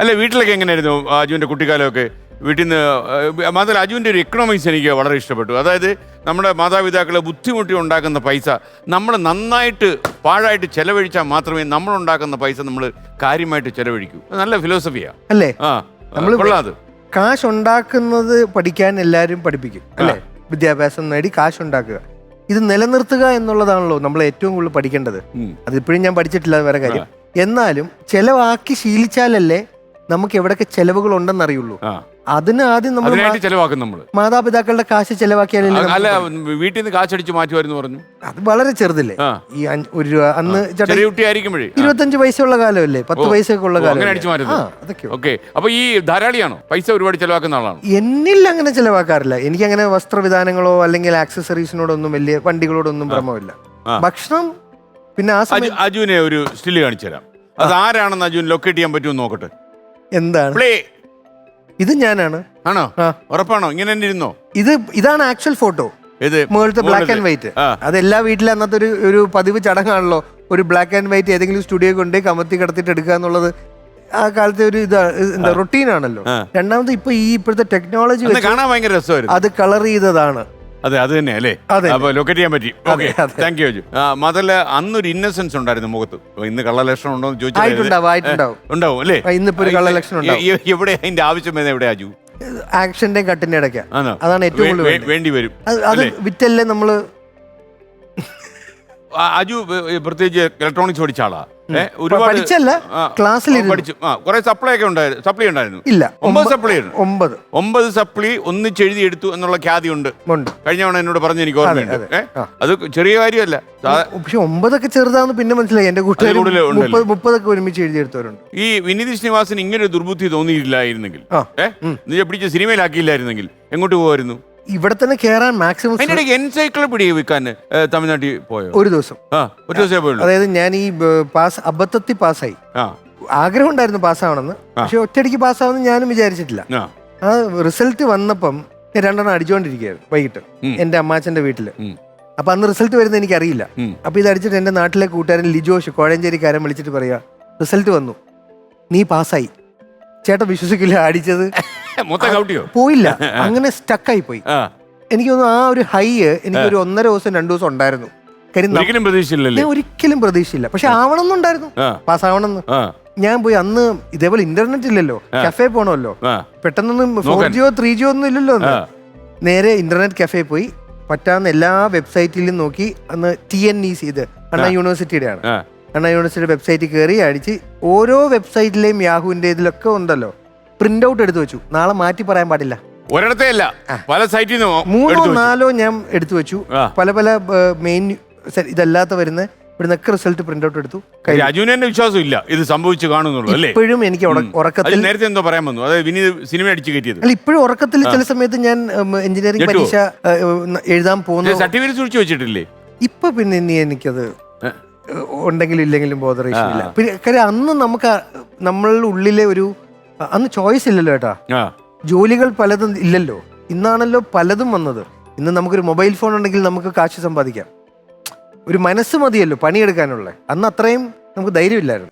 അല്ല വീട്ടിലൊക്കെ എങ്ങനെയായിരുന്നു അജുവിന്റെ കുട്ടിക്കാലമൊക്കെ? വീട്ടിൽ നിന്ന് മാത്രമല്ല അജുവിന്റെ ഒരു ഇക്കണോമിക്സ് എനിക്ക് വളരെ ഇഷ്ടപ്പെട്ടു. അതായത് നമ്മുടെ മാതാപിതാക്കളെ ബുദ്ധിമുട്ടി ഉണ്ടാക്കുന്ന പൈസ നമ്മൾ നന്നായിട്ട് പാഴായിട്ട് ചെലവഴിച്ചാൽ മാത്രമേ നമ്മൾ ഉണ്ടാക്കുന്ന പൈസ നമ്മൾ കാര്യമായിട്ട് ചെലവഴിക്കൂ. നല്ല ഫിലോസഫിയാണ് അല്ലേ? ആ കൊള്ളാം കൊള്ളാത് കാശ് ഉണ്ടാക്കുന്നത് പഠിക്കാൻ എല്ലാവരും പഠിപ്പിക്കും അല്ലേ? വിദ്യാഭ്യാസം നേടി കാശ് ഉണ്ടാക്കുക ഇത് നിലനിർത്തുക എന്നുള്ളതാണല്ലോ നമ്മൾ ഏറ്റവും കൂടുതൽ പഠിക്കേണ്ടത്. അതിപ്പോഴും ഞാൻ പഠിച്ചിട്ടില്ല വേറെ കാര്യം. എന്നാലും ചെലവാക്കി ശീലിച്ചാലല്ലേ നമുക്ക് എവിടെയൊക്കെ ചെലവുകൾ ഉണ്ടെന്ന് അറിയുള്ളൂ അതിന് ആദ്യം നമ്മൾ അതിനായിട്ട് ചെലവാക്കും നമ്മൾ മാതാപിതാക്കളുടെ കാശ് ചെലവാക്കിയാലല്ലേ അല്ല വീട്ടിൽ നിന്ന് കാശടിച്ച് മാറ്റുമായിരുന്നു പറഞ്ഞു. അത് വളരെ ചെറുതല്ലേ? ഈ ഒരു രൂപ അന്ന് ഇരുപത്തഞ്ച് പൈസ ഉള്ള കാലമല്ലേ? പത്ത്. പൈസ ഒക്കെ ഉള്ള കാലം അപ്പൊ ഈ ധാരാളിയാണോ? പൈസ ഒരുപാട് ചെലവാക്കുന്ന ആളാണ്? എന്നിൽ അങ്ങനെ ചെലവാക്കാറില്ല. എനിക്ക് അങ്ങനെ വസ്ത്രവിധാനങ്ങളോ അല്ലെങ്കിൽ ആക്സസറീസിനോടൊന്നും വലിയ വണ്ടികളോടൊന്നും ഭ്രമമില്ല. ഭക്ഷണം പിന്നെ ആ സമയം അജുവിനെ ഒരു സ്റ്റിൽ കാണിച്ചു തരാം അത് ആരാണെന്ന് അജുവിന് ലൊക്കേറ്റ് ചെയ്യാൻ പറ്റുമെന്ന് നോക്കട്ടെ. എന്താണ്? പ്ലേ. ഇത് ഞാനാണ്. ആണോ? ആ. ഉറപ്പാണോ? ഇങ്ങനെ തന്നെ ഇരുന്നോ? ഇത് ഇതാണ് ആക്ച്വൽ ഫോട്ടോ ഇത് മുകളിലത്തെ ബ്ലാക്ക് ആൻഡ് വൈറ്റ് ആ. അത് എല്ലാ വീട്ടിലും അന്നത്തെ ഒരു ഒരു പതിവ് ചടങ്ങാണല്ലോ. ഒരു ബ്ലാക്ക് ആൻഡ് വൈറ്റ് ഏതെങ്കിലും സ്റ്റുഡിയോ കൊണ്ട് കമത്തി കിടത്തിട്ട് എടുക്കുക എന്നുള്ളത് ആ കാലത്തെ ഒരു ഇതാ എന്താ റൊട്ടീൻ ആണല്ലോ. ആ. രണ്ടാമത് ഇപ്പൊ ഈ ഇപ്പോഴത്തെ ടെക്നോളജി അന്ന് കാണാൻ ഭയങ്കര രസമായിരുന്നു. അത് കളർ ചെയ്തതാണ്. അതെ അത് തന്നെ അല്ലേ? അതെ. അപ്പൊ ലൊക്കേറ്റ് ചെയ്യാൻ പറ്റി. ഓക്കെ അതെ. Thank you Aju. ആ, മാത്രല്ല അന്നൊരു ഇന്നസെൻസ് ഉണ്ടായിരുന്നു മുഖത്ത്. അപ്പൊ ഇന്ന് കള്ളലക്ഷണം ഉണ്ടോ എന്ന് ചോദിച്ചാൽ ആയിട്ടുണ്ടാവും ആയിട്ടുണ്ടാവും. ഉണ്ടാവും അല്ലേ? ആ, ഇന്നിപ്പോ ഒരു കള്ളലക്ഷണം ഉണ്ടാവും. എ- എ- എവിടെ അതിന്റെ ആവശ്യം വരുന്നത് എവിടെ അജു? ആക്ഷന്റെയും കട്ടിന്റെ ഇടയ്ക്ക. ആണോ? അതാണ് ഏറ്റവും വേ- കൂടുതൽ വേ- വേണ്ടി വരും അത് അത് അല്ലേ? വിറ്റല്ലേ നമ്മൾ അജു പ്രത്യേകിച്ച് ഇലക്ട്രോണിക്സ് പഠിച്ച ആളാ. ഒരുപാട് പഠിച്ചല്ല, ക്ലാസ്സിൽ. പഠിച്ചു. ആ കുറെ സപ്ലൈ ഒക്കെ ഉണ്ടായിരുന്നു സപ്ലൈ ഉണ്ടായിരുന്നു. ഇല്ല. ഒമ്പത് ഒമ്പ- സപ്ലൈ ഒമ്പത്. ഒമ്പത് സപ്ലി ഒന്നിച്ച് എഴുതി എടുത്തു എന്നുള്ള ഖ്യാതി ഉണ്ട്. കഴിഞ്ഞ തവണ എന്നോട് പറഞ്ഞു എനിക്ക് ഓർമ്മയുണ്ട്. അതെ, ചെറിയ കാര്യമല്ല. പക്ഷെ ഒമ്പതൊക്കെ ചെറുതാന്ന് പിന്നെ മനസ്സിലായി. എന്റെ കൂട്ടുകാർ മുപ്പതൊക്കെ ഒരുമിച്ച് എഴുതിയെടുത്തവരുണ്ട് ഈ വിനീത് ശ്രീനിവാസിന് ഇങ്ങനെ ഒരു ദുർബുദ്ധി തോന്നിയില്ലായിരുന്നെങ്കിൽ ഏഹ് പിടിച്ച് സിനിമയിലാക്കിയില്ലായിരുന്നെങ്കിൽ എങ്ങോട്ട് പോകുമായിരുന്നു ഇവിടെ തന്നെ കേറാൻ മാക്സിമം അതിനിടയ്ക്ക് എൻസൈക്ലോപീഡിയ വിൽക്കാൻ തമിഴ്നാട്ടിൽ പോയോ? ഒരു ദിവസം. ആ ദിവസം ദിവസമേ പോയുള്ളൂ. അതായത് ഞാൻ ഈ പാസ് അബദ്ധത്തിൽ പാസ്സായി. ആ. ആഗ്രഹം ഉണ്ടായിരുന്നു പാസ്സാവണമെന്ന് പക്ഷെ ഒറ്റയടിക്ക് പാസ്സാവുമെന്ന് ഞാനും വിചാരിച്ചിട്ടില്ല. ആ. റിസൾട്ട് വന്നപ്പം ഞാൻ രണ്ടെണ്ണം അടിച്ചുകൊണ്ടിരിക്കുകയായിരുന്നു വൈകിട്ട് ഉം. എന്റെ അമ്മാച്ചന്റെ വീട്ടിൽ. അപ്പൊ അന്ന് റിസൾട്ട് വരുന്നത് എനിക്ക് അറിയില്ല അപ്പൊ ഇത് അടിച്ചിട്ട് എന്റെ നാട്ടിലെ കൂട്ടുകാരൻ ലിജോഷ് കോഴഞ്ചേരിക്കാരൻ വിളിച്ചിട്ട് പറയാ റിസൾട്ട് വന്നു. നീ പാസ്സായി. ചേട്ടൻ വിശ്വസിക്കില്ല അടിച്ചത്. മൊത്തം കൗട്ടിയോ? പോയില്ല. അങ്ങനെ സ്റ്റക്കായി പോയി എനിക്ക് തോന്നുന്നു ആ ഒരു ഹൈ എനിക്ക് ഒരു ഒന്നര ദിവസം രണ്ടു ദിവസം ഉണ്ടായിരുന്നു. ഒരിക്കലും പ്രതീക്ഷയില്ലല്ലേ? ഒരിക്കലും പ്രതീക്ഷയില്ല. പക്ഷെ ആവണം എന്നുണ്ടായിരുന്നു ആ. പാസ്സാവണം എന്ന് ഞാൻ പോയി അന്ന് ഇതേപോലെ ഇന്റർനെറ്റ് ഇല്ലല്ലോ. കഫേ പോണമല്ലോ. ആ. പെട്ടെന്നൊന്നും ഫോർ ജിയോ ത്രീ ജിയോ ഒന്നും ഇല്ലല്ലോ. നേരെ ഇന്റർനെറ്റ് കഫേ പോയി. പറ്റാവുന്ന എല്ലാ വെബ്സൈറ്റിലും നോക്കി അന്ന് ടി എൻ ഇ സി ഇത് അണ്ണാ യൂണിവേഴ്സിറ്റിയുടെ ആണ് അണ്ണാ യൂണിവേഴ്സിറ്റിയുടെ വെബ്സൈറ്റിൽ കയറി അടിച്ച് ഓരോ വെബ്സൈറ്റിലെയും യാഹുവിന്റെ ഇതിലൊക്കെ ഉണ്ടല്ലോ. പ്രിന്റ് ഔട്ട് എടുത്തു വെച്ചു. നാളെ മാറ്റി പറയാൻ പാടില്ല. ഒരിടത്തേ അല്ല. പല സൈറ്റിൽ നിന്നോ മൂന്നോ നാലോ ഞാൻ എടുത്തു വെച്ചു. പല പല മെയിൻ ഇതല്ലാത്ത വരുന്ന ഇവിടുന്നൊക്കെ റിസൾട്ട് പ്രിന്റ് ഔട്ട് എടുത്തു തന്നെ വിശ്വാസം ഇല്ല. ഇത് സംഭവിച്ചു കാണുന്നുള്ളൂ അല്ലേ? ഇപ്പോഴും എനിക്ക് ഉറക്കത്തിൽ നേരത്തെ എന്തോ പറയാൻ വന്നു. അതായത് വിനീത് സിനിമ അടിച്ചു കയറ്റിയത്. അല്ല ഇപ്പോഴും ഉറക്കത്തിൽ ചില സമയത്ത് ഞാൻ എഞ്ചിനീയറിംഗ് പരീക്ഷ എഴുതാൻ പോകുന്നു സർട്ടിഫിക്കറ്റ് സൂക്ഷിച്ചു വെച്ചിട്ടില്ലേ? ഇപ്പൊ പിന്നെ ഇനി എനിക്കത്? ഉണ്ടെങ്കിലും ഇല്ലെങ്കിലും ബോധറേഷനില്ല ആ. പിന്നെ അന്ന് നമുക്ക് നമ്മളുടെ ഉള്ളിലെ ഒരു അന്ന് ചോയ്സ് ഇല്ലല്ലോ ഏട്ടാ. ആ. ജോലികൾ പലതും ഇല്ലല്ലോ. ഇന്നാണല്ലോ പലതും വന്നത്. ഇന്ന് നമുക്കൊരു മൊബൈൽ ഫോൺ ഉണ്ടെങ്കിൽ നമുക്ക് കാശ് സമ്പാദിക്കാം. ഒരു മനസ്സ് മതിയല്ലോ പണിയെടുക്കാനുള്ള. അന്ന് അത്രയും നമുക്ക് ധൈര്യമില്ലായിരുന്നു.